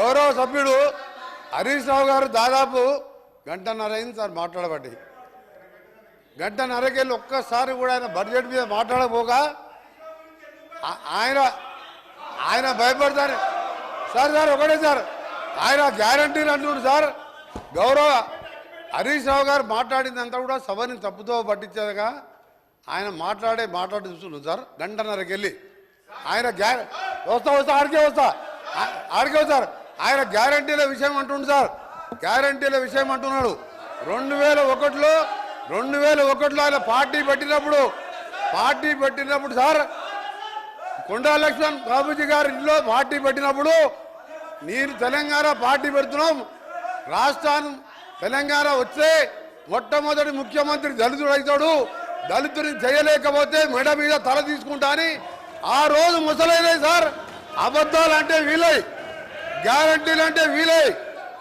గౌరవ సభ్యుడు హరీష్ రావు గారు దాదాపు గంటన్నర అయింది సార్ మాట్లాడబట్టి గంటన్నరకెళ్ళి ఒక్కసారి కూడా ఆయన బడ్జెట్ మీద మాట్లాడబోక ఆయన ఆయన భయపడతారు. సార్ సార్ ఒకటే సార్ ఆయన గ్యారంటీలు అంటున్నాడు సార్. గౌరవ హరీష్ రావు గారు మాట్లాడిందంతా కూడా సభని తప్పుతో పట్టించేదిగా. ఆయన మాట్లాడే మాట్లాడి చూస్తున్నాడు సార్ గంటన్నరకెళ్ళి. ఆయన గ్యా వస్తా వస్తా ఆడికే వస్తా. ఆడికే వస్తారు ఆయన గ్యారంటీల విషయం అంటుండు సార్. గ్యారంటీల విషయం అంటున్నాడు. రెండు వేల ఒకటిలో రెండు వేల ఒకటిలో ఆయన పార్టీ పెట్టినప్పుడు పార్టీ పెట్టినప్పుడు సార్ కొండా లక్ష్మణ్ బాబుజీ గారి ఇంట్లో పార్టీ పెట్టినప్పుడు నేను తెలంగాణ పార్టీ పెడుతున్నాం. రాష్ట్రాన్ని తెలంగాణ వస్తే మొట్టమొదటి ముఖ్యమంత్రి దళితుడు అవుతాడు. దళితుడిని చేయలేకపోతే మెడ మీద తల తీసుకుంటా అని ఆ రోజు ముసలైనవి సార్ అబద్ధాలు అంటే వీలై గ్యారంటీలు అంటే వీలై.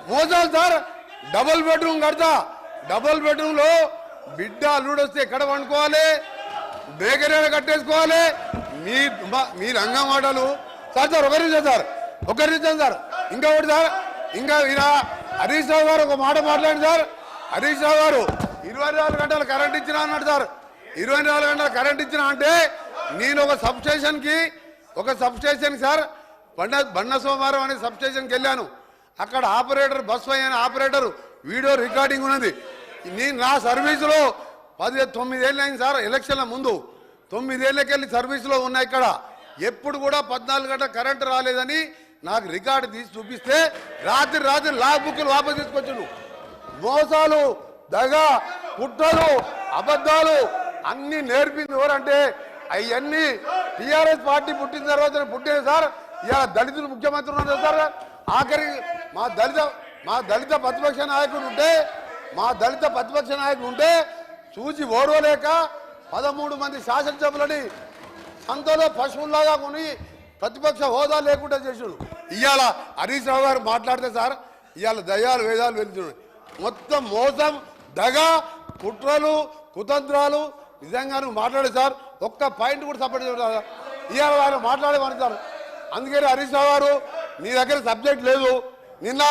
మోసాలు సార్. డబుల్ బెడ్రూమ్ కడతా. డబుల్ బెడ్రూమ్లో బిడ్డ అల్లుడు వస్తే ఎక్కడ పండుకోవాలి? బేకరీలు కట్టేసుకోవాలి? మీ మీ రంగం మాటలు. సార్ సార్ ఒకరి సార్. ఒకరి సార్. ఇంకా ఒకటి సార్. ఇంకా ఇలా హరీష్ రావు గారు ఒక మాట మాట్లాడి సార్. హరీష్ రావు గారు ఇరవై నాలుగు గంటలు కరెంట్ ఇచ్చినా అన్నాడు సార్. ఇరవై నాలుగు గంటలు కరెంట్ ఇచ్చినా అంటే నేను ఒక సబ్ స్టేషన్కి ఒక సబ్ స్టేషన్ సార్ బండ బండ సోమవారం అనే సబ్ స్టేషన్కి వెళ్ళాను. అక్కడ ఆపరేటర్ బస్ అయిన ఆపరేటర్ వీడియో రికార్డింగ్ ఉన్నది. నేను నా సర్వీసులో పది తొమ్మిదేళ్ళు అయింది సార్ ఎలక్షన్ల ముందు. తొమ్మిదేళ్ళకెళ్ళి సర్వీసులో ఉన్నాయి ఇక్కడ. ఎప్పుడు కూడా పద్నాలుగు గంటల కరెంటు రాలేదని నాకు రికార్డు తీసి చూపిస్తే రాత్రి రాత్రి లా బుక్లు వాపసు తీసుకొచ్చును మోసాలు దగ పుట్టలు అబద్ధాలు అన్నీ నేర్పింది ఎవరంటే అవన్నీ టీఆర్ఎస్ పార్టీ పుట్టిన తర్వాత పుట్టిన సార్ ఇలా దళితులు ముఖ్యమంత్రి ఉన్నారు సార్ ఆఖరి మా దళిత మా దళిత ప్రతిపక్ష నాయకుడు ఉంటే మా దళిత ప్రతిపక్ష నాయకుడు ఉంటే చూసి ఓడవలేక పదమూడు మంది శాసనసభలని సంతలో పశువుల్లాగా కొని ప్రతిపక్ష హోదా లేకుండా చేసాడు. ఇవాళ హరీష్ రావు గారు మాట్లాడితే సార్ ఇవాళ దయాలు వేదాలు వెళ్తున్నాయి మొత్తం మోసం దగ కుట్రలు కుతంత్రాలు. నిజంగా నువ్వు మాట్లాడే సార్ ఒక్క పాయింట్ కూడా సపోర్ట్ చేయడం ఇవాళ వాళ్ళు మాట్లాడేవారు సార్. అందుకని హరీష్ రావు గారు నీ దగ్గర సబ్జెక్ట్ లేదు. నిన్న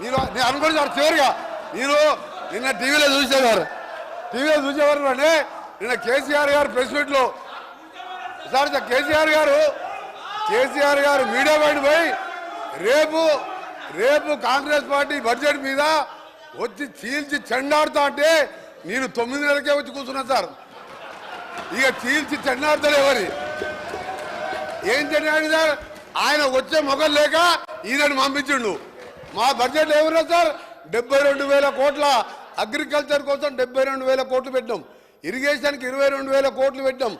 నేను నేను అనుకోండి సార్ చివరిగా నేను నిన్న టీవీలో చూసేవారు. టీవీలో చూసేవారు అంటే నిన్న కేసీఆర్ గారు ప్రెస్ మీట్లో సార్ కేసీఆర్ గారు కేసీఆర్ గారు మీడియా బయట పోయి రేపు రేపు కాంగ్రెస్ పార్టీ బడ్జెట్ మీద వచ్చి చీల్చి చెండాడుతా అంటే నేను తొమ్మిది నెలలకే వచ్చి కూర్చున్నా సార్. ఇక చీల్చి చెండాడుతలేవని ఏం చెండాడు సార్? ఆయన వచ్చే మొగం లేక ఈయనను పంపించిండు. మా బడ్జెట్ ఏమన్నా సార్? డెబ్బై రెండు వేల కోట్ల అగ్రికల్చర్ కోసం డెబ్బై రెండు వేల కోట్లు పెట్టాం ఇరిగేషన్కి ఇరవై రెండు వేల కోట్లు పెట్టాం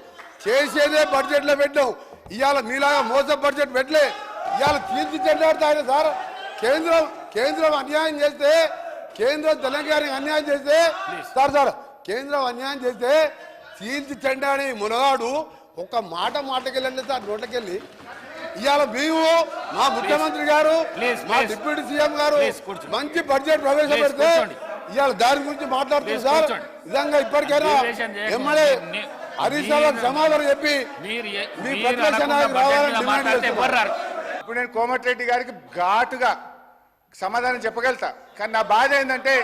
చేసేదే బడ్జెట్లో పెట్టాం ఇవాళ మీలాగా మోస బడ్జెట్ పెట్టలే. ఇవాళ తీర్చి చెండాడుతా ఆయన సార్ కేంద్రం కేంద్రం అన్యాయం చేస్తే కేంద్రం తెలంగాణకి అన్యాయం చేస్తే సార్ సార్ కేంద్రం అన్యాయం చేస్తే చీల్చి చెండాని మునగాడు ఒక్క మాట మాటకెళ్ళండి సార్ నోట్లకెళ్ళి. ఇవాళ మేము మా ముఖ్యమంత్రి గారు మా. డిప్యూటీ సీఎం గారు. మంచి బడ్జెట్ ప్రవేశపెడితే. ఇవాళ దాని గురించి మాట్లాడుతుంది సార్. నిజంగా ఇప్పటికైనా. ఎమ్మెల్యే హరీష్ రావు సమాధానం చెప్పి మీ ప్రతిపక్ష రావాలని డిమాండ్ ఇప్పుడు నేను కోమటిరెడ్డి గారికి ఘాటుగా సమాధానం చెప్పగలుగుతా కానీ నా బాధ ఏంటంటే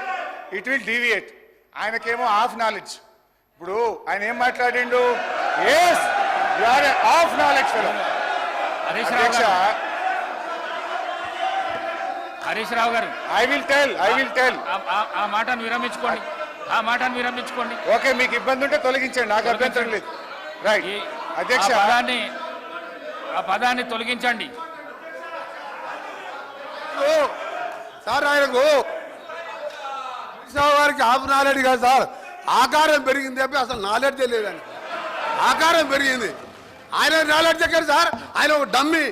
ఇట్ విల్ డీవియేట్ ఆయనకేమో హాఫ్ నాలెడ్జ్ ఇప్పుడు ఆయన ఏం మాట్లాడిండు S R half knowledge fellow అధ్యక్ష హరీష్ రావు గారు. I will tell I will tell ఆ- మాటను విరమించుకోండి. ఆ మాటను విరమించుకోండి. ఓకే మీకు ఇబ్బంది ఉంటే తొలగించండి నాకు అభ్యంతరం లేదు. రైట్ అధ్యక్ష ఆ పదాన్ని ఆ పదాన్ని తొలగించండి. ఓ, సార్ ఆయనకు హరీష్ రావు గారికి హాఫ్ నాలెడ్జ్ కాదు సార్. ఆకారం పెరిగింది చెప్పి అసలు నాలెడ్జ్ లేదని ఆకారం పెరిగింది. ఆయన నాలెడ్జ్ ఎక్కడ సార్. ఆయన ఒక డమ్మి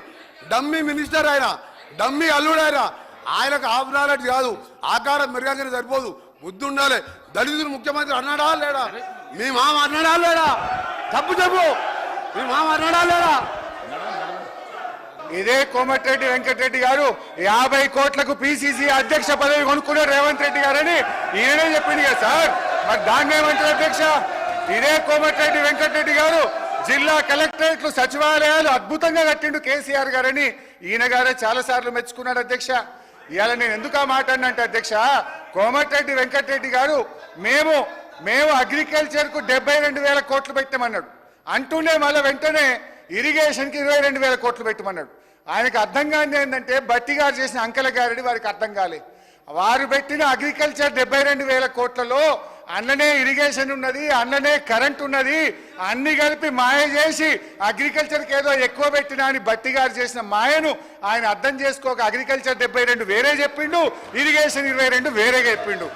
డమ్మి మినిస్టర్ ఆయన. డమ్మి అల్లుడు ఆయన. ఆయనకు హాఫ్ నాలెడ్జ్ కాదు. ఆకారం పెరగగానే సరిపోదు. బుద్ధి ఉండాలి. దళితులు ముఖ్యమంత్రి అన్నాడా లేడా మీ మామ అన్నాడా లేడా తప్పు చెప్పు. మీ మామ అన్నాడా లేడా ఇదే కోమటిరెడ్డి వెంకటరెడ్డి గారు యాభై కోట్లకు పిసిసి అధ్యక్ష పదవి కొనుక్కున్నారు రేవంత్ రెడ్డి గారని ఈయనే చెప్పింది కదా సార్. మరి దాన్ని ఏమంటారు అధ్యక్ష? ఇదే కోమటిరెడ్డి వెంకటరెడ్డి గారు జిల్లా కలెక్టరేట్లు సచివాలయాలు అద్భుతంగా కట్టిండు కేసీఆర్ గారని ఈయన గారే చాలా సార్లు మెచ్చుకున్నాడు అధ్యక్ష. ఇవాళ నేను ఎందుకు ఆ మాట అన్నంటే అధ్యక్ష కోమటిరెడ్డి వెంకటరెడ్డి గారు మేము మేము అగ్రికల్చర్కు డెబ్బై రెండు వేల కోట్లు పెట్టామన్నాడు. అంటూనే మళ్ళీ వెంటనే ఇరిగేషన్కి ఇరవై రెండు వేల కోట్లు పెట్టమన్నాడు. ఆయనకు అర్థం కాని ఏంటంటే బట్టి గారు చేసిన అంకెల గారడి వారికి అర్థం కాలే. వారు పెట్టిన అగ్రికల్చర్ డెబ్బై రెండు వేల కోట్లలో అన్ననే ఇరిగేషన్ ఉన్నది అన్ననే కరెంట్ ఉన్నది అన్ని కలిపి మాయ చేసి అగ్రికల్చర్కి ఏదో ఎక్కువ పెట్టినా అని బట్టి గారు చేసిన మాయను ఆయన అర్థం చేసుకోక అగ్రికల్చర్ డెబ్బై రెండు వేరే చెప్పిండు ఇరిగేషన్ ఇరవై రెండు వేరేగా చెప్పిండు.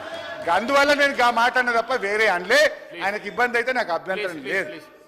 అందువల్ల నేను ఆ మాట అన్న తప్ప వేరే అనలే. ఆయనకి ఇబ్బంది అయితే నాకు అభ్యంతరం లేదు.